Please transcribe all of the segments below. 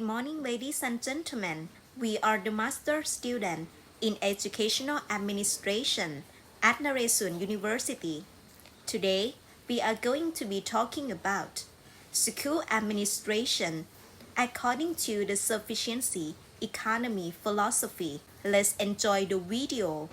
Good morning, ladies and gentlemen. We are the master student in educational administration at Naresuan University. Today, we are going to be talking about school administration according to the sufficiency economy philosophy. Let's enjoy the video.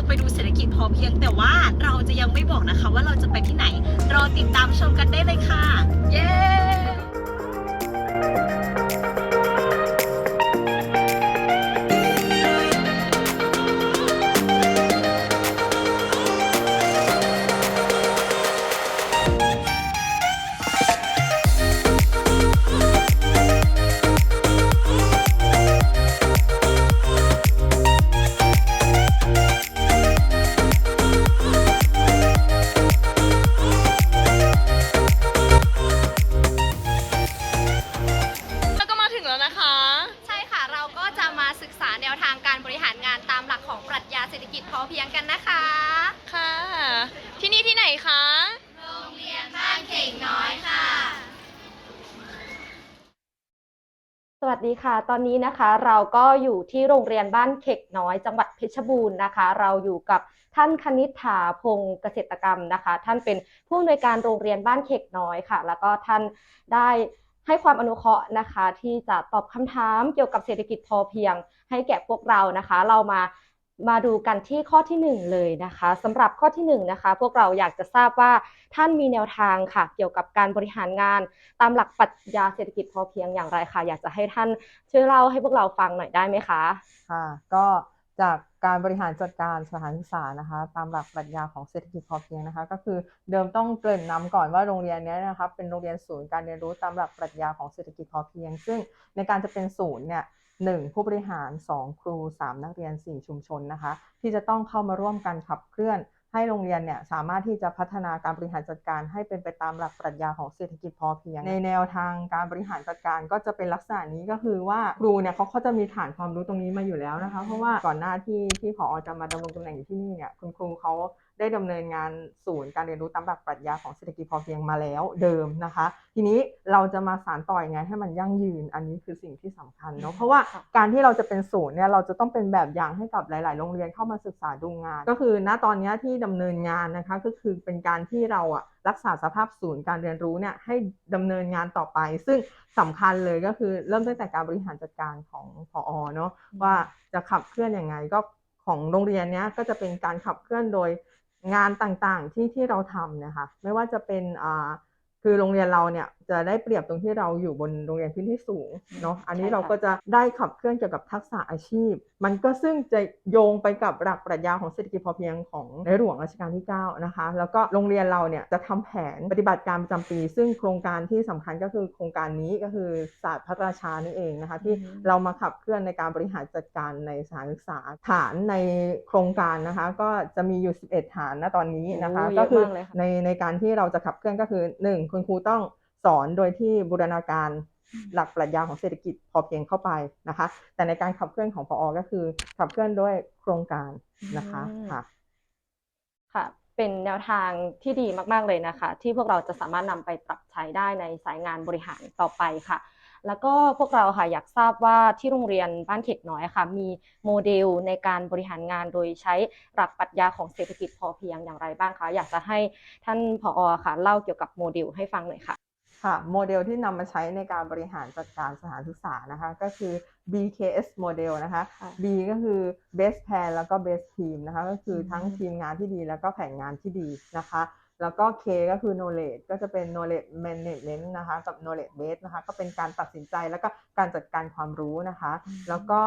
จะไปดูเศรษฐกิจพอเพียง แต่ว่าเราจะยังไม่บอกนะคะว่าเราจะไปที่ไหน รอติดตามชมกันได้เลยค่ะ เย้ วัสดีค่ะ ตอนนี้นะคะเราก็อยู่ที่โรงเรียนบ้านเข็กน้อยจังหวัดเพชรบูรณ์นะคะ เราอยู่กับท่านคณิษฐาพงศ์เกษตรกรรมนะคะ ท่านเป็นผู้อำนวยการโรงเรียนบ้านเข็กน้อยค่ะ แล้วก็ท่านได้ให้ความอนุเคราะห์นะคะ ที่จะตอบคำถามเกี่ยวกับเศรษฐกิจพอเพียง ให้แก่พวกเรานะคะ เรามา มาดูกันที่ข้อที่หนึ่งเลยนะคะสำหรับข้อที่หนึ่งนะคะพวกเราอยากจะทราบว่าท่านมีแนวทางค่ะ เกี่ยวกับการบริหารงาน ตามหลักปรัชญาเศรษฐกิจพอเพียงอย่างไรคะอยากจะให้ท่านช่วยเล่าให้พวกเราฟังหน่อยได้ไหมคะค่ะก็จากการบริหารจัดการสถานศึกษานะคะ ตามหลักปรัชญาของเศรษฐกิจพอเพียงนะคะ ก็คือเดิมต้องเกริ่นนำก่อนว่าโรงเรียนนี้นะคะเป็นโรงเรียนศูนย์การเรียนรู้ตามหลักปรัชญาของเศรษฐกิจพอเพียง ซึ่งในการจะเป็นศูนย์เนี่ย หนึ่งผู้บริหาร 2 ครู 3 นักเรียน 4 ชุมชนนะคะ ที่จะต้องเข้ามาร่วมกันขับเคลื่อน ให้โรงเรียนเนี่ยสามารถที่จะพัฒนาการบริหารจัดการ ให้เป็นไปตามหลักปรัชญาของเศรษฐกิจพอเพียง ในแนวทางการบริหารจัดการก็จะเป็นลักษณะนี้ก็คือว่าครูเนี่ยเขาเขาจะมีฐานความรู้ตรงนี้มาอยู่แล้วนะคะ เพราะว่าก่อนหน้าที่ที่ผอจะมาดำรงตำแหน่งอยู่ที่นี่เนี่ยคุณครูเขา ได้ดำเนินงานศูนย์การเรียนรู้ตามหลักปรัชญาของเศรษฐกิจพอเพียงมาแล้วเดิมนะคะ ทีนี้เราจะมาสานต่อยงไงให้มันยั่งยืน อันนี้คือสิ่งที่สำคัญเนาะเพราะว่าการที่เราจะเป็นศูนย์เนี่ยเราจะต้องเป็นแบบอย่างให้กับหลาย ๆ โรงเรียนเข้ามาศึกษาดูงาน ก็คือณตอนนี้ที่ดำเนินงานนะคะก็คือเป็นการที่เราอะรักษาสภาพศูนย์การเรียนรู้เนี่ยให้ดำเนินงานต่อไป ซึ่งสำคัญเลยก็คือเริ่มตั้งแต่การบริหารจัดการของพอเนาะว่าจะขับเคลื่อนยังไงก็ของโรงเรียนเนี้ยก็จะเป็นการขับเคลื่อนโดย งานต่างๆที่ที่เราทำนะคะ ไม่ว่าจะเป็นอ่าคือโรงเรียนเราเนี่ย จะได้เปรียบตรงที่เราอยู่บนโรงเรียนพื้นที่สูงเนาะอันนี้ใช่ค่ะเราก็จะได้ขับเคลื่อนเกี่ยวกับทักษะอาชีพ มันก็ซึ่งจะโยงไปกับหลักปรัชญาของเศรษฐกิจพอเพียงของในหลวงรัชกาลที่ 9 นะคะ แล้วก็โรงเรียนเราเนี่ยจะทำแผนปฏิบัติการประจำปี ซึ่งโครงการที่สำคัญก็คือโครงการนี้ก็คือศาสตร์พระราชานี่เองนะคะที่อืมเรามาขับเคลื่อนในการบริหารจัดการในสถานศึกษาฐานในโครงการนะคะ ก็จะมีอยู่ 11 ฐานณตอนนี้นะคะโอ้เยก็อะคือมากเลยค่ะในในการที่เราจะขับเคลื่อนก็คือ 1 คุณครูต้อง สอนโดยที่บูรณาการหลักปรัชญาของเศรษฐกิจพอเพียงเข้าไปนะคะ แต่ในการขับเคลื่อนของพอก็คือ ขับเคลื่อนด้วยโครงการนะคะอืมค่ะค่ะ เป็นแนวทางที่ดีมาก ๆเลยนะคะ ที่พวกเราจะสามารถนำไปปรับใช้ได้ในสายงานบริหารต่อไปค่ะ แล้วก็พวกเราค่ะอยากทราบว่าที่โรงเรียนบ้านเข็กน้อยค่ะ มีโมเดลในการบริหารงานโดยใช้หลักปรัชญาของเศรษฐกิจพอเพียงอย่างไรบ้างคะอยากจะให้ท่านผอค่ะเล่าเกี่ยวกับโมเดลให้ฟังหน่อยค่ะ ค่ะโมเดลที่นำมาใช้ในการบริหารจัดการสถานศึกษานะคะก็คือ BKS โมเดลนะคะค่ะ B ก็คือ best plan แล้วก็ best team นะคะก็คืออมทั้งทีมงานที่ดีแล้วก็แผนงานที่ดีนะคะ แล้วก็ K ก็คือ knowledge ก็จะเป็น knowledge management นะคะกับ knowledge base นะคะก็เป็นการตัดสินใจแล้วก็การจัดการความรู้นะคะ แล้วก็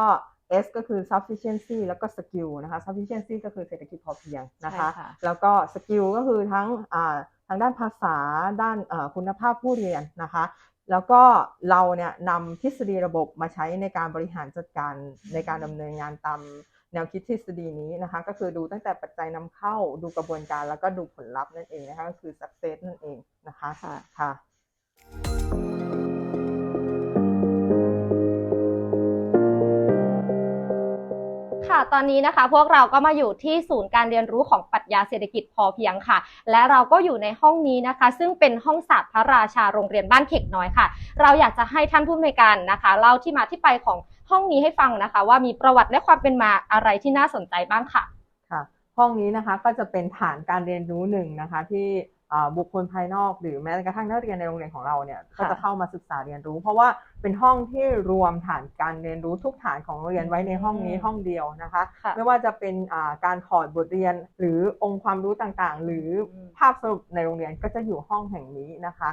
S ก็คือ sufficiency แล้วก็ skill นะคะ sufficiency ก็คือเศรษฐกิจพอเพียงนะคะใช่ค่ะแล้วก็ skill ก็คือทั้งอ่า ทางด้านภาษาด้านเอ่อคุณภาพผู้เรียนนะคะ แล้วก็เราเนี่ยนำทฤษฎีระบบมาใช้ในการบริหารจัดการในการดำเนินงานตามแนวคิดทฤษฎีนี้นะคะ ก็คือดูตั้งแต่ปัจจัยนำเข้าดูกระบวนการแล้วก็ดูผลลัพธ์นั่นเองนะคะก็คือ success นั่นเองนะคะค่ะ ค่ะ ตอนนี้นะคะ พวกเราก็มาอยู่ที่ศูนย์การเรียนรู้ของปรัชญาเศรษฐกิจพอเพียงค่ะ และเราก็อยู่ในห้องนี้นะคะ ซึ่งเป็นห้องศาสตร์พระราชาโรงเรียนบ้านเข็กน้อยค่ะ เราอยากจะให้ท่านผู้อำนวยการนะคะเล่าที่มาที่ไปของห้องนี้ให้ฟังนะคะ ว่ามีประวัติและความเป็นมาอะไรที่น่าสนใจบ้างค่ะค่ะ ห้องนี้นะคะก็จะเป็นฐานการเรียนรู้หนึ่งนะคะที่ บุคคลภายนอก หรือแม้กระทั่งนักเรียนในโรงเรียนของเราเนี่ยก็จะเข้ามาศึกษาเรียนรู้ เพราะว่าเป็นห้องที่รวมฐานการเรียนรู้ทุกฐานของโรงเรียนไว้ในห้องนี้อืมห้องเดียวนะคะค่ะไม่ว่าจะเป็นอ่าการถอดบทเรียนหรือองค์ความรู้ต่างๆ หรืออมภาพสรุปในโรงเรียนก็จะอยู่ห้องแห่งนี้นะคะ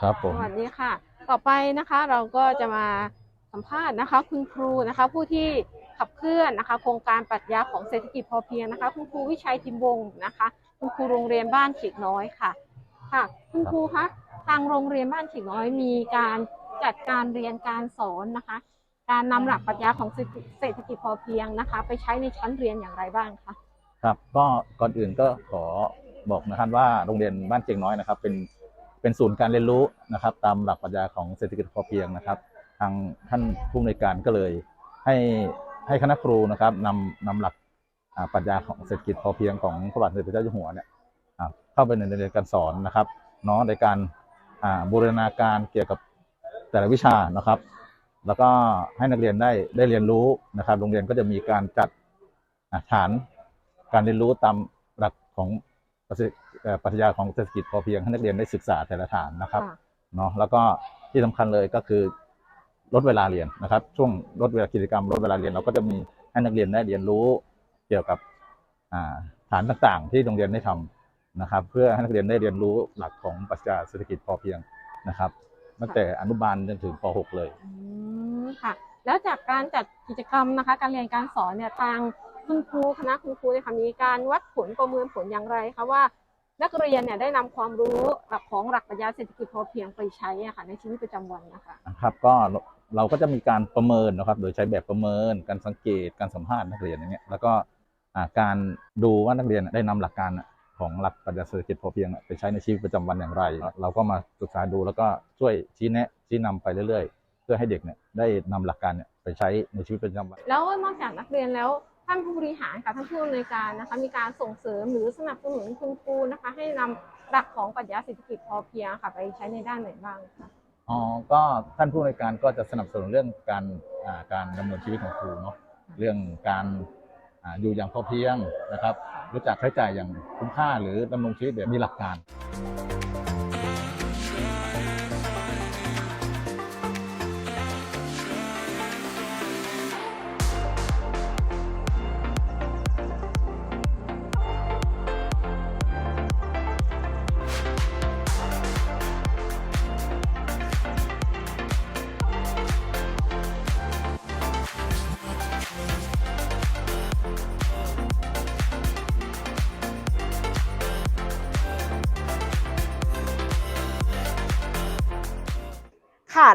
ครับผมสวัสดีค่ะ ต่อไปนะคะเราก็จะมา สัมภาษณ์นะคะ คุณครูนะคะผู้ที่ขับเคลื่อนนะคะโครงการปรัชญาของเศรษฐกิจพอเพียงนะคะ คุณครูวิชัยทิมวงนะคะ คุณครูโรงเรียนบ้านเขีกน้อยค่ะค่ะคุณครูคะทางโรงเรียนบ้านเขีกน้อยมีการจัดการเรียนการสอนนะคะ การนำหลักปรัชญาของเศรษฐกิจพอเพียงนะคะ ไปใช้ในชั้นเรียนอย่างไรบ้างคะครับก็ก่อนอื่นก็ขอบอกนะครับว่าโรงเรียนบ้านเจียงน้อยนะครับ เป็นเป็นศูนย์การเรียนรู้นะครับ ตามหลักปรัชญาของเศรษฐกิจพอเพียงนะครับางท่านผู้อำนวยการก็เลยให้ให้คณะครูนะครับนำนำหลักอ่าปรัชญาของเศรษฐกิจพอเพียงของพระบาทสมเด็จพระเจ้าอยู่หัวเนี่ยอ่าเข้าไปในเรียนการสอนนะครับเนาะในการอ่าบูรณาการเกี่ยวกับแต่ละวิชานะครับ แล้วก็ให้นักเรียนได้ได้เรียนรู้นะครับ โรงเรียนก็จะมีการจัดอ่าฐานการเรียนรู้ตามหลักของปรัชเอ่อปรัชญาของเศรษฐกิจพอเพียงให้นักเรียนได้ศึกษาแต่ละฐานนะครับค่ะเนาะแล้วก็ที่สำคัญเลยก็คือ ลดเวลาเรียนนะครับ ช่วงลดเวลากิจกรรมลดเวลาเรียนเราก็จะมีให้นักเรียนได้เรียนรู้เกี่ยวกับอ่าฐานต่างๆ ที่โรงเรียนได้ทำนะครับ เพื่อให้นักเรียนได้เรียนรู้หลักของปรัชญาเศรษฐกิจพอเพียงนะครับตั้งแต่อนุบาลจนถึงป .6 เลยอืมค่ะแล้วจากการจัดกิจกรรมนะคะ การเรียนการสอนเนี่ยทางคุณครูคณะคุณครูเนี่ยค่ะมีการวัดผลประเมินผลอย่างไรคะว่า นักเรียนเนี่ยได้นำความรู้หลักของหลักปรัชญาเศรษฐกิจพอเพียงไปใช้อะค่ะในชีวิตประจำวันนะคะนะครับก็ เราก็จะมีการประเมินนะครับ โดยใช้แบบประเมิน การสังเกต การสัมภาษณ์นักเรียนอย่างเงี้ย แล้วก็การดูว่านักเรียนได้นำหลักการของหลักปรัชญาเศรษฐกิจพอเพียงไปใช้ในชีวิตประจำวันอย่างไร เราก็มาศึกษาดูแล้วก็ช่วยชี้แนะชี้นำไปเรื่อยๆ เพื่อให้เด็กเนี่ยได้นำหลักการเนี่ยไปใช้ในชีวิตประจำวัน แล้วนอกจากนักเรียนแล้วท่านผู้บริหารค่ะท่านผู้อำนวยการนะคะมีการส่งเสริมหรือสนับสนุนคุณครูนะคะ ให้นำหลักของปรัชญาเศรษฐกิจพอเพียงค่ะ ไปใช้ในด้านไหนบ้างคะ อ๋อก็ท่านผู้ในการก็จะสนับสนุนเรื่องการการดำเนินชีวิตของครูเนาะเรื่องการออยู่อย่างพอเพียงนะครับ รู้จักใช้จ่ายอย่างคุ้มค่าหรือดำรงชีวิตแบบมีหลักการ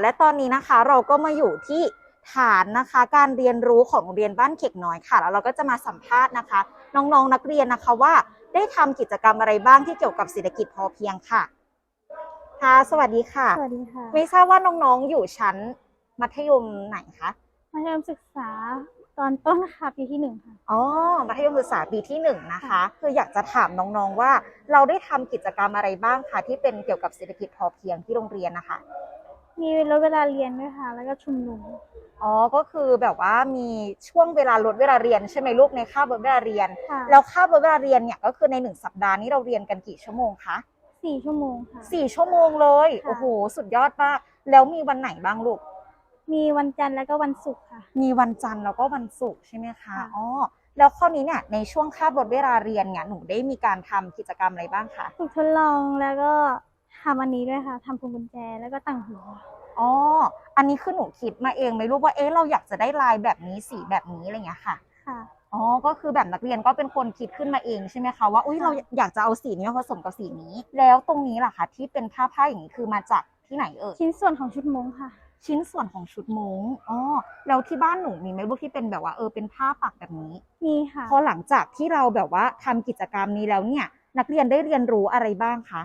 และตอนนี้นะคะเราก็มาอยู่ที่ฐานนะคะการเรียนรู้ของโรงเรียนบ้านเข็กน้อยค่ะแล้วเราก็จะมาสัมภาษณ์นะคะ น้องๆนนักเรียนนะคะว่าได้ทำกิจกรรมอะไรบ้างที่เกี่ยวกับเศรษฐกิจพอเพียงค่ะค่ะสวัสดีค่ะสวัสดีค่ะไม่ทราบว่าน้องๆอยู่ชั้นมัธยมไหนคะมัธยมศึกษาตอนต้นค่ะปีที่หนึ่งค่ะอ๋อมัธยมศึกษาปีที่หนึ่งนะคะ คืออยากจะถามน้องๆว่า เราได้ทำกิจกรรมอะไรบ้างคะที่เป็นเกี่ยวกับเศรษฐกิจพอเพียงที่โรงเรียนนะคะ มีลดเวลาเรียนด้วยค่ะ แล้วก็ชุมนุม อ๋อ ก็คือแบบว่ามีช่วงเวลาลดเวลาเรียนใช่ไหมลูกในคาบลดเวลาเรียน ค่ะ แล้วคาบลดเวลาเรียนเนี่ยก็คือในหนึ่งสัปดาห์นี้เราเรียนกันกี่ชั่วโมงคะสี่ชั่วโมงค่ะ สี่ชั่วโมงเลย ค่ะ โอ้โห สุดยอดมาก แล้วมีวันไหนบ้างลูก มีวันจันทร์แล้วก็วันศุกร์ค่ะ มีวันจันทร์แล้วก็วันศุกร์ใช่ไหมคะ ค่ะ อ๋อ แล้วข้อนี้เนี่ยในช่วงคาบลดเวลาเรียนเนี่ยหนูได้มีการทำกิจกรรมอะไรบ้างคะ ฝึกทดลองแล้วก็ ทำอันนี้ด้วยค่ะทำพวงกุญแจแล้วก็ต่างหูอ๋อ อันนี้คือหนูคิดมาเองไหมลูกว่าเอ๊ะเราอยากจะได้ลายแบบนี้สีแบบนี้อะไรอย่างเงี้ยค่ะ ค่ะอ๋อ ก็คือแบบนักเรียนก็เป็นคนคิดขึ้นมาเองใช่ไหมคะว่าอุ้ยเราอยากจะเอาสีนี้มาผสมกับสีนี้ แล้วตรงนี้ล่ะคะที่เป็นผ้าผ้าอย่างนี้คือมาจากที่ไหนเอ่ยชิ้นส่วนของชุดมงค่ะ ชิ้นส่วนของชุดมงอ๋อแล้วที่บ้านหนูมีไหมลูกที่เป็นแบบว่าเออเป็นผ้าปักแบบนี้มีค่ะพอหลังจากที่เราแบบว่าทำกิจกรรมนี้แล้วเนี่ย นักเรียนได้เรียนรู้อะไรบ้างคะ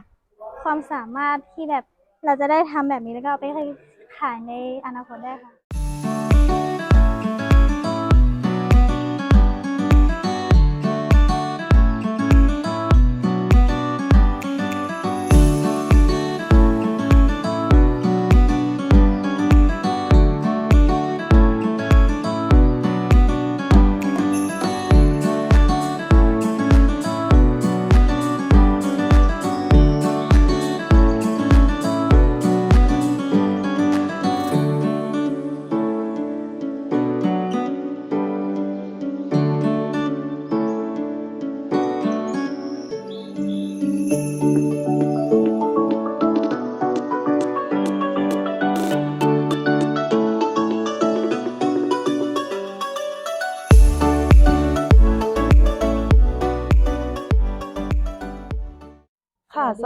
ความสามารถที่แบบเราจะได้ทำแบบนี้แล้วก็เอาไปขายในอนาคตได้ค่ะ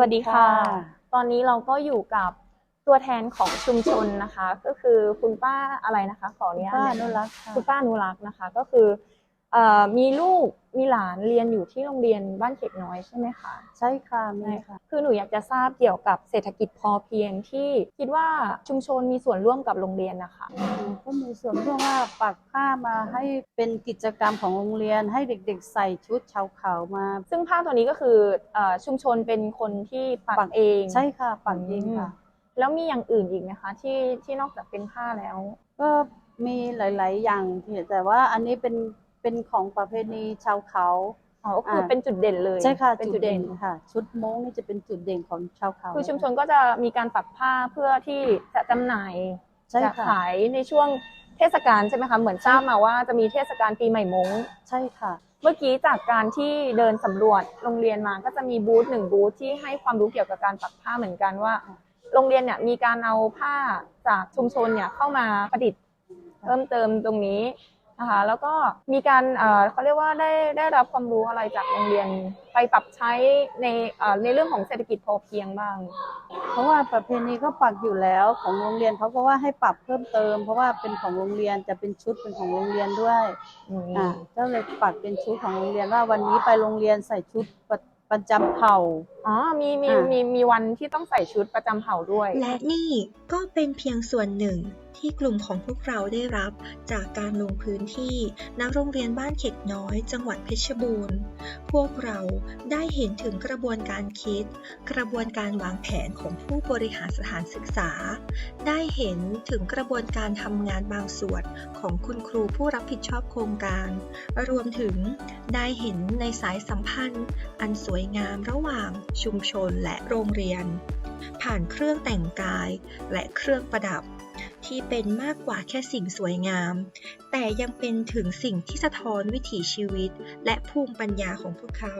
วัสดีค่ะ ตอนนี้เราก็อยู่กับตัวแทนของชุมชนนะคะ ก็คือคุณป้าอะไรนะคะ ขออนุญาตป้าแนะอนุนำรักษ์ค่ะคุณป้าอนุรักษ์นะคะ ก็คือเอ่อ มีลูกมีหลานเรียนอยู่ที่โรงเรียนบ้านเขกน้อยใช่ไหมคะใช่ค่ะมีค่ะ คือหนูอยากจะทราบเกี่ยวกับเศรษฐกิจพอเพียงที่คิดว่าชุมชนมีส่วนร่วมกับโรงเรียนนะคะก็มีส่วนร่วมว่าปักผ้ามาให้เป็นกิจกรรมของโรงเรียน ให้เด็กๆ ใส่ชุดชาวเขาวมา ซึ่งผ้าตัวนี้ก็คือเอ่อชุมชนเป็นคนที่ปักปักเอง ใช่ค่ะปักเองค่ะ แล้วมีอย่างอื่นอีกไหมคะที่ที่นอกจากเป็นผ้าแล้ว ก็มีหลาย ๆ อย่างที่แต่ว่าอันนี้เป็น เป็นของประเพณีชาวเขาอ๋อก็คือเป็นจุดเด่นเลยใช่ค่ะเป็นจุจุดดเด่เด่นนค่ะ ชุดโม้งนี่จะเป็นจุดเด่นของชาวเขาคือชุมชนก็จะมีการปักผ้าเพื่อที่จะจำหน่ายใช่จะค่ะขายในช่วงเทศกาลใช่ไหมคะเหมือนทราบมาว่าจะมีเทศกาลปีใหม่มงใช่ค่ะ เมื่อกี้จากการที่เดินสำรวจโรงเรียนมาก็จะมีบูธหนึ่งบูธที่ให้ความรู้เกี่ยวกับการปักผ้าเหมือนกันว่า โรงเรียนเนี่ยมีการเอาผ้าจากชุมชนเนี่ยเข้ามาประดิษฐ์เพิ่มเติมตรงนี้ นะคะแล้วก็มีการเอ่อเขาเรียกว่าได้ได้รับความรู้อะไรจากโรงเรียนไปปรับใช้ในเอ่อในเรื่องของเศรษฐกิจพอเพียงบ้าง เพราะว่าประเพณีก็ปักอยู่แล้วของโรงเรียนเขาก็ว่าให้ปรับเพิ่มเติม เพราะว่าเป็นของโรงเรียนจะเป็นชุดเป็นของโรงเรียนด้วยอ่าก็เลยปักเป็นชุดของโรงเรียนว่าวันนี้ไปโรงเรียนใส่ชุดประประจำเผ่า อ๋อ มีมีอ่ามี มี มีวันที่ต้องใส่ชุดประจำเผ่าด้วย และนี่ก็เป็นเพียงส่วนหนึ่ง ที่กลุ่มของพวกเราได้รับจากการลงพื้นที่ณโรงเรียนบ้านเข็กน้อย จังหวัดเพชรบูรณ์ พวกเราได้เห็นถึงกระบวนการคิด กระบวนการวางแผนของผู้บริหารสถานศึกษา ได้เห็นถึงกระบวนการทำงานบางส่วนของคุณครูผู้รับผิดชอบโครงการ รวมถึงได้เห็นในสายสัมพันธ์ อันสวยงามระหว่างชุมชนและโรงเรียน ผ่านเครื่องแต่งกายและเครื่องประดับ ที่เป็นมากกว่าแค่สิ่งสวยงาม แต่ยังเป็นถึงสิ่งที่สะท้อนวิถีชีวิต และภูมิปัญญาของพวกเขา